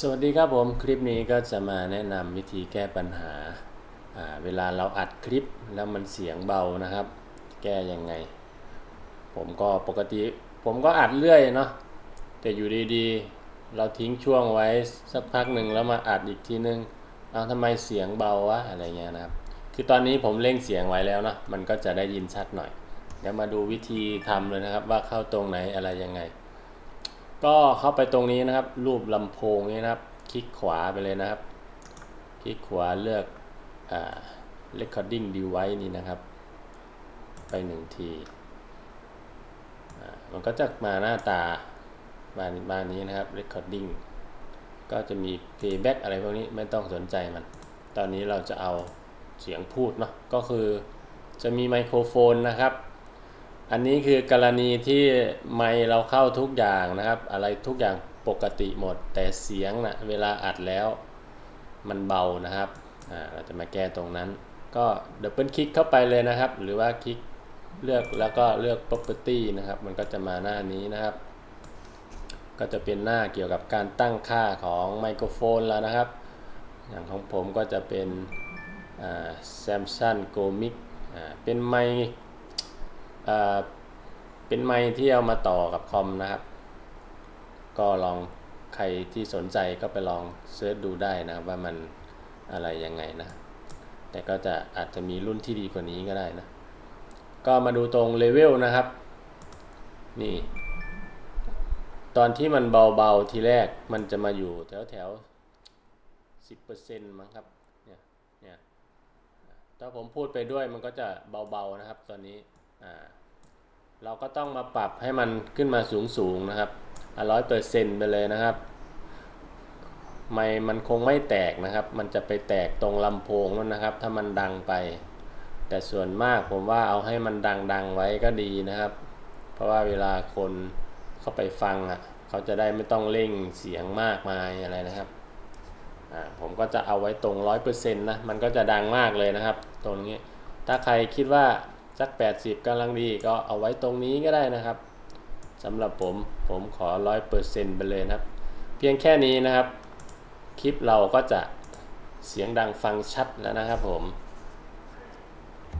สวัสดีครับผมคลิปนี้ก็จะมาแนะนำวิธีแก้ปัญหาาเวลาเราอัดคลิปแล้วมันเสียงเบานะครับ แก้ยังไง ผมก็ปกติ ผมก็อัดเรื่อยเนาะแต่อยู่ดีๆ เราทิ้งช่วงไว้สักพักหนึ่งแล้วมาอัดอีกทีนึงเอาทำไมเสียงเบาวะอะไรเงี้ยนะครับ คือตอนนี้ผมเร่งเสียงไว้แล้วเนาะมันก็จะได้ยินชัดหน่อยเดี๋ยวมาดูวิธีทำเลยนะครับว่าเข้าตรงไหนอะไรยังไง ก็เข้าไปตรงนี้นะครับ รูปลำโพงนี้นะครับ คลิกขวาไปเลยนะครับ คลิกขวาเลือกอ่า recording device นี่นะครับ ไปหนึ่งทีมันก็จะมาหน้าตาบ้านบ้านนี้นะครับ recording ก็จะมี playback อะไรพวกนี้ไม่ต้องสนใจมัน ตอนนี้เราจะเอาเสียงพูดเนาะก็คือจะมีไมโครโฟนนะครับ อันนี้คือกรณีที่ไมค์เราเข้าทุกอย่างนะครับ อะไรทุกอย่างปกติหมด แต่เสียงนะเวลาอัดแล้วมันเบานะครับเราจะมาแก้ตรงนั้น ก็ดับเบิลคลิกเข้าไปเลยนะครับ หรือว่าคลิกเลือกแล้วก็เลือก property นะครับ มันก็จะมาหน้านี้นะครับ ก็จะเป็นหน้าเกี่ยวกับการตั้งค่าของไมโครโฟนแล้วนะครับ อย่างของผมก็จะเป็น Samsung Go Mic เป็นไมค์ เป็นไมค์ที่เอามาต่อกับคอมนะครับ ก็ลองใครที่สนใจก็ไปลองเสิร์ชดูได้นะว่ามันอะไรยังไงนะ แต่ก็จะอาจจะมีรุ่นที่ดีกว่านี้ก็ได้นะ ก็มาดูตรงเลเวลนะครับ นี่ ตอนที่มันเบาๆทีแรกมันจะมาอยู่แถวแถวสิบเปอร์เซ็นต์มั้งครับ เนี่ย เนี่ย ถ้าผมพูดไปด้วยมันก็จะเบาๆนะครับตอนนี้ เราก็ต้องมาปรับให้มันขึ้นมาสูงๆนะครับร้อยเปอร์เซ็นต์ไปเลยนะครับไม่มันคงไม่แตกนะครับ มันจะไปแตกตรงลำโพงนั่นนะครับ ถ้ามันดังไป แต่ส่วนมากผมว่าเอาให้มันดังๆไว้ก็ดีนะครับ เพราะว่าเวลาคนเข้าไปฟังอะเขาจะได้ไม่ต้องเร่งเสียงมากมายอะไรนะครับอ่าผมก็จะเอาไว้ตรงร้อยเปอร์เซ็นต์นะ มันก็จะดังมากเลยนะครับ ตรงนี้ ถ้าใครคิดว่า สัก 80กำลังดีก็เอาไว้ตรงนี้ก็ได้นะครับสำหรับผมผมขอร้อยเปอร์เซ็นต์ไปเลยนะครับ เพียงแค่นี้นะครับ คลิปเราก็จะเสียงดังฟังชัดแล้วนะครับผม